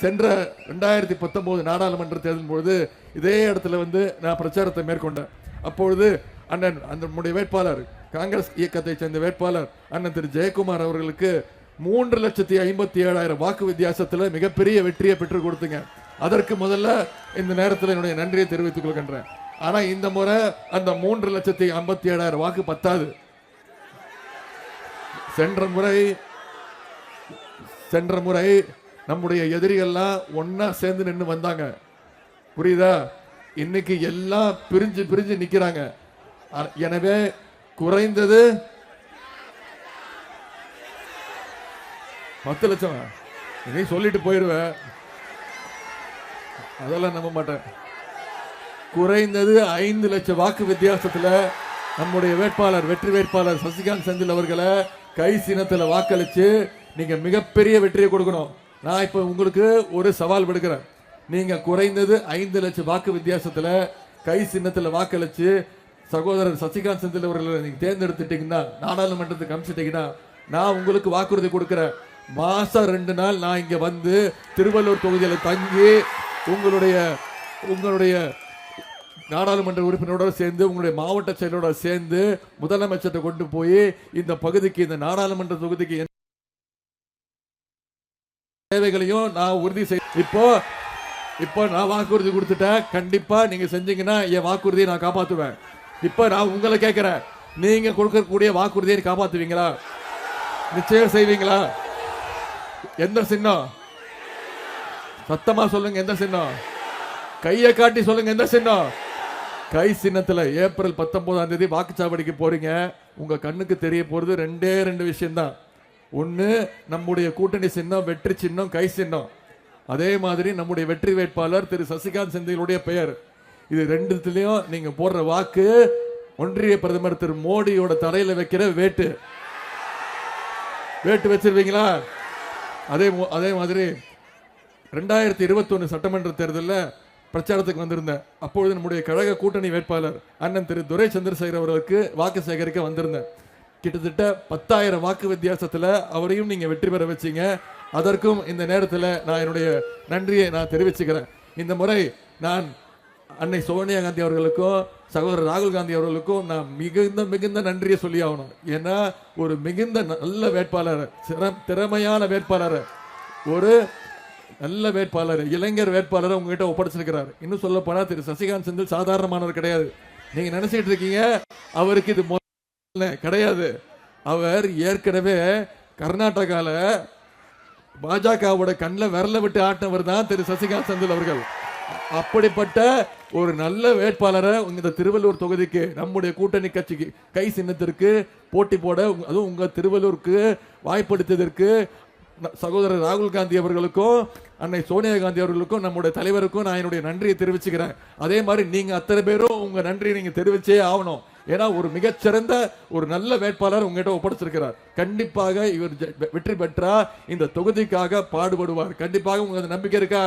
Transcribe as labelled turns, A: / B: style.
A: சென்ற ரெண்டாயிரத்தி பத்தொம்போது நாடாளுமன்ற தேர்தல் பொழுது இதே இடத்துல வந்து நான் பிரச்சாரத்தை மேற்கொண்டேன். அப்பொழுது அண்ணன் அந்த நம்முடைய வேட்பாளர் காங்கிரஸ் இயக்கத்தை சேர்ந்த வேட்பாளர் அண்ணன் திரு ஜெயக்குமார் அவர்களுக்கு மூன்று லட்சத்தி ஐம்பத்தி ஏழாயிரம் வாக்கு வித்தியாசத்தில் மிகப்பெரிய வெற்றியை பெற்றுக் கொடுத்துங்க. அதற்கு முதல்ல இந்த நேரத்தில் என்னுடைய நன்றியை தெரிவித்துக் கொள்கின்றேன். ஆனால் இந்த முறை அந்த மூன்று லட்சத்தி ஐம்பத்தி ஏழாயிரம் வாக்கு பத்தாது. சென்ற முறை சென்ற முறை நம்முடைய எதிரிகள்லாம் ஒன்றா சேர்ந்து நின்று வந்தாங்க. புரியுதா? இன்னைக்கு எல்லாம் பிரிஞ்சு பிரிஞ்சு நிக்கிறாங்க. எனவே குறைந்தது பத்து லட்சம். நீ சொல்லிட்டு போயிடுவேன் அதெல்லாம் நம்ப மாட்டேன். குறைந்தது ஐந்து லட்சம் வாக்கு வித்தியாசத்துல நம்முடைய வேட்பாளர் வெற்றி வேட்பாளர் சசிகாந்த் செந்தில் அவர்களை கை சின்னத்தில் வாக்களிச்சு நீங்க மிகப்பெரிய வெற்றியை கொடுக்கணும். நான் இப்ப உங்களுக்கு ஒரு சவால் விடுக்கிறேன். நீங்க குறைந்தது ஐந்து லட்சம் வாக்கு வித்தியாசத்துல கை சின்னத்துல வாக்களிச்சு சகோதரர் சசிகாந்த் செந்தில் அவர்களை நீங்க தேர்ந்தெடுத்துட்டீங்கன்னா நாடாளுமன்றத்துக்கு அனுப்பிச்சிட்டீங்கன்னா நான் உங்களுக்கு வாக்குறுதி கொடுக்கிறேன். மாசம் ரெண்டு நாள் நான் இங்க வந்து திருவள்ளூர் தொகுதியில தங்கி உங்களுடைய உங்களுடைய நாடாளுமன்ற உறுப்பினரோட சேர்ந்து உங்களுடைய மாவட்ட செயலோட சேர்ந்து முதலமைச்சர்கிட்ட கொண்டு போய் இந்த பகுதிக்கு இந்த நாடாளுமன்ற தொகுதிக்கு தேவைகளையும் நான் உறுதி செய் இப்போ இப்போ நான் வாக்குறுதி கொடுத்துட்டேன். கண்டிப்பா நீங்க செஞ்சீங்கன்னா என் வாக்குறுதியை நான் காப்பாத்துவேன். இப்போ நான் உங்களை கேட்கிறேன். நீங்க கொடுக்கக்கூடிய வாக்குறுதியை காப்பாத்துவீங்களா? நிச்சயம் செய்வீங்களா? எந்த சின்னம்? சத்தமா சொல்லுங்க எந்த சின்னம்? கையை காட்டி சொல்லுங்க எந்த சின்னம்? கை சின்னத்துல ஏப்ரல் பத்தொன்பதாம் தேதி வாக்குச்சாவடிக்கு போறீங்க. உங்க கண்ணுக்கு தெரிய போறது ரெண்டே ரெண்டு விஷயம்தான். ஒன்று நம்முடைய கூட்டணி சின்னம் வெற்றி சின்னம் கை சின்னம். அதே மாதிரி நம்முடைய வெற்றி வேட்பாளர் திரு சசிகாந்த் செந்திலுடைய பெயர். இது ரெண்டுத்துலயும் நீங்கள் போடுற வாக்கு ஒன்றிய பிரதமர் திரு மோடியோட தலையில் வைக்கிற வேட்டு. வேட்டு வச்சிருவீங்களா? அதே அதே மாதிரி ரெண்டாயிரத்தி இருபத்தொன்று சட்டமன்ற தேர்தலில் பிரச்சாரத்துக்கு வந்திருந்தேன். அப்பொழுது நம்முடைய கழக கூட்டணி வேட்பாளர் அண்ணன் திரு துரை சந்திரசேகர் அவர்களுக்கு வாக்கு சேகரிக்க வந்திருந்தேன். கிட்டத்தட்ட பத்தாயிரம் வாக்கு வித்தியாசத்துல அவரையும் நீங்க வெற்றி பெற வச்சீங்க. அதற்கும் இந்த நேரத்தில் நான் என்னுடைய நன்றியை நான் தெரிவிச்சுக்கிறேன். இந்த முறை நான் அன்னை சோனியா காந்தி அவர்களுக்கும் சகோதரர் ராகுல் காந்தி அவர்களுக்கும் நான் மிகுந்த மிகுந்த நன்றியை சொல்லி ஆகணும். ஏன்னா ஒரு மிகுந்த நல்ல வேட்பாளர் சிற- திறமையான வேட்பாளர் ஒரு நல்ல வேட்பாளர் இளைஞர் வேட்பாளரை உங்ககிட்ட ஒப்படைச்சிருக்கிறார். இன்னும் சொல்ல போனா திரு சசிகாந்த் செந்தில் சாதாரணமானவர் கிடையாது. நீங்க நினைச்சிட்டு இருக்கீங்க அவருக்கு இது இல்லை கிடையாது. அவர் ஏற்கனவே கர்நாடகாவில் பாஜகவோட கண்ணில் விரல விட்டு ஆட்டினவர் தான் திரு. சசிகாந்த் செந்தில் அவர்கள். அப்படிப்பட்ட ஒரு நல்ல வேட்பாளரை இந்த திருவள்ளூர் தொகுதிக்கு நம்முடைய கூட்டணி கட்சிக்கு கை சின்னத்திற்கு போட்டி போட அதுவும் உங்கள் திருவள்ளூருக்கு வாய்ப்படுத்தியதற்கு சகோதரர் ராகுல் காந்தி அவர்களுக்கும் அன்னை சோனியா காந்தி அவர்களுக்கும் நம்முடைய தலைவருக்கும் நான் என்னுடைய நன்றியை தெரிவிச்சுக்கிறேன். அதே மாதிரி நீங்கள் அத்தனை பேரும் உங்கள் நன்றியை நீங்கள் தெரிவிச்சே ஆகணும். ஏன்னா ஒரு மிகச்சிறந்த ஒரு நல்ல வேட்பாளர் உங்ககிட்ட ஒப்படைச்சிருக்கிறார். கண்டிப்பாக இவர் வெற்றி பெற்றா இந்த தொகுதிக்காக பாடுபடுவார். கண்டிப்பாக உங்களுக்கு நம்பிக்கை இருக்கா?